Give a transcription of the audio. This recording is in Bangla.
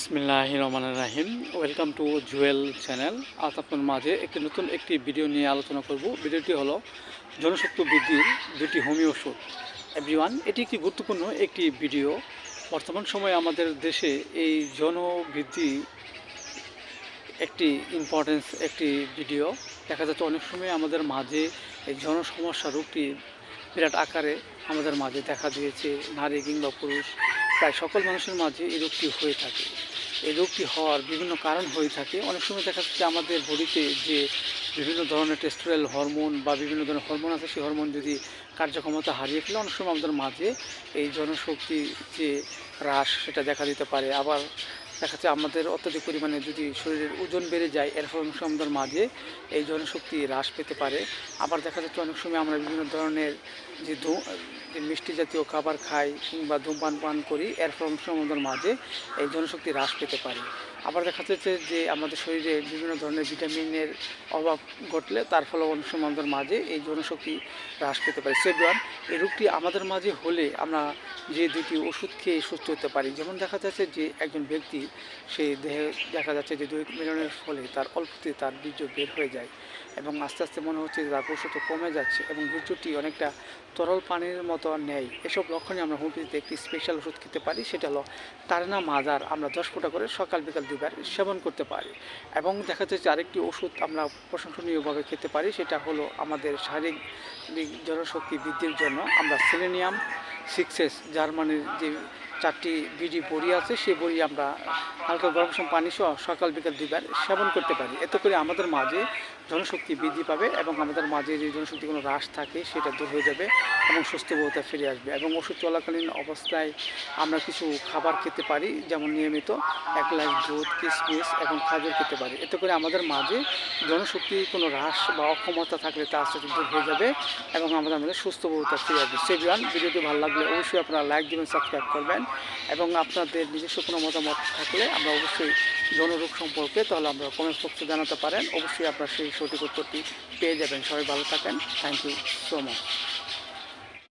বিসমিল্লাহ রহমান রাহিম ওয়েলকাম টু জুয়েল চ্যানেল। আজ আপনার মাঝে একটি নতুন একটি ভিডিও নিয়ে আলোচনা করব। ভিডিওটি হলো জনশক্তি বৃদ্ধির দুটি হোমিও ওষুধ। এভরিওয়ান এটি একটি গুরুত্বপূর্ণ একটি ভিডিও। বর্তমান সময়ে আমাদের দেশে এই জনবৃদ্ধি একটি ইম্পর্টেন্স একটি ভিডিও। দেখা যাচ্ছে অনেক সময় আমাদের মাঝে এই জনসমস্যা রোগটি বিরাট আকারে আমাদের মাঝে দেখা দিয়েছে। নারী কিংবা পুরুষ। প্রায় সকল মানুষের মাঝে এই রোগটি হয়ে থাকে। এই রোগটি হওয়ার বিভিন্ন কারণ হয়ে থাকে। অনেক সময় দেখা যাচ্ছে আমাদের বডিতে যে বিভিন্ন ধরনের টেস্টোরাল হরমোন বা বিভিন্ন ধরনের হরমোন আছে, সেই হরমোন যদি কার্যক্ষমতা হারিয়ে ফেলে, অনেক সময় আমাদের মাঝে এই জনশক্তি যে হ্রাস, সেটা দেখা দিতে পারে। আবার দেখা যাচ্ছে আমাদের অত্যাধিক পরিমাণে যদি শরীরের ওজন বেড়ে যায়, এর ফলে অনেক সময় আমাদের মাঝে, এই ধরনের শক্তি হ্রাস পেতে পারে। আবার দেখা যাচ্ছে অনেক সময় আমরা বিভিন্ন ধরনের যে যে মিষ্টি জাতীয় খাবার খাই কিংবা ধূমপান পান করি, এর ফলে অনেক সময় আমাদের মাঝে এই জনশক্তি হ্রাস পেতে পারে। আবার দেখা যাচ্ছে যে আমাদের শরীরে বিভিন্ন ধরনের ভিটামিনের অভাব ঘটলে তার ফলে অনেক সময় আমাদের মাঝে এই জনশক্তি হ্রাস পেতে পারে। সেভওয়ান এই রোগটি আমাদের মাঝে হলে আমরা যে দুটি ওষুধ খেয়ে সুস্থ হতে পারি। যেমন দেখা যাচ্ছে যে একজন ব্যক্তি, সে দেহে দেখা যাচ্ছে যে দুই মিলনের ফলে তার অল্পতে তার বীর্য বের হয়ে যায় এবং আস্তে আস্তে মনে হচ্ছে যে তার পশুত্ব কমে যাচ্ছে এবং বীর্যটি অনেকটা তরল পানির মতো নেয়। এসব লক্ষণে আমরা হোমিওপ্যাথিতে একটি স্পেশাল ওষুধ খেতে পারি, সেটা হলো টার্না মাদার আমরা দশ ফোঁটা করে সকাল বিকাল দুবার সেবন করতে পারি। এবং দেখা যাচ্ছে আরেকটি ওষুধ আমরা প্রশংসনীয়ভাবে খেতে পারি, সেটা হলো আমাদের শারীরিক জনশক্তি বৃদ্ধির জন্য আমরা সেলেনিয়াম, সিক্সেস, জার্মানির যে চারটি বিডি বড়ি আছে, সেই বড়ি আমরা হালকা গরম সম পানি সহ সকাল বিকাল দুইবার সেবন করতে পারি। এতে করে আমাদের মাঝে জনশক্তি বৃদ্ধি পাবে এবং আমাদের মাঝে যে জনশক্তি কোনো হ্রাস থাকে সেটা দূর হয়ে যাবে এবং সুস্থবোধতা ফিরে আসবে। এবং ওষুধ চলাকালীন অবস্থায় আমরা কিছু খাবার খেতে পারি, যেমন নিয়মিত এক গ্লাস দুধ কিশমিশ এবং খাজর খেতে পারি। এতে করে আমাদের মাঝে জনশক্তি কোনো হ্রাস বা অক্ষমতা থাকলে তা আস্তে দূর হয়ে যাবে এবং আমাদের মাঝে সুস্থবোধতা ফিরে আসবে। সেভিয়ান ভিডিওটি ভালো লাগলে অবশ্যই আপনারা লাইক দেবেন সাবস্ক্রাইব করবেন। এবং আপনাদের নিজস্ব কোনো মতামত থাকলে আমরা অবশ্যই জনরোগ সম্পর্কে তাহলে আমরা কমেন্ট বক্সে জানাতে পারেন। অবশ্যই আপনারা সেই সঠিক উত্তরটি পেয়ে যাবেন। সবাই ভালো থাকেন। Thank you so much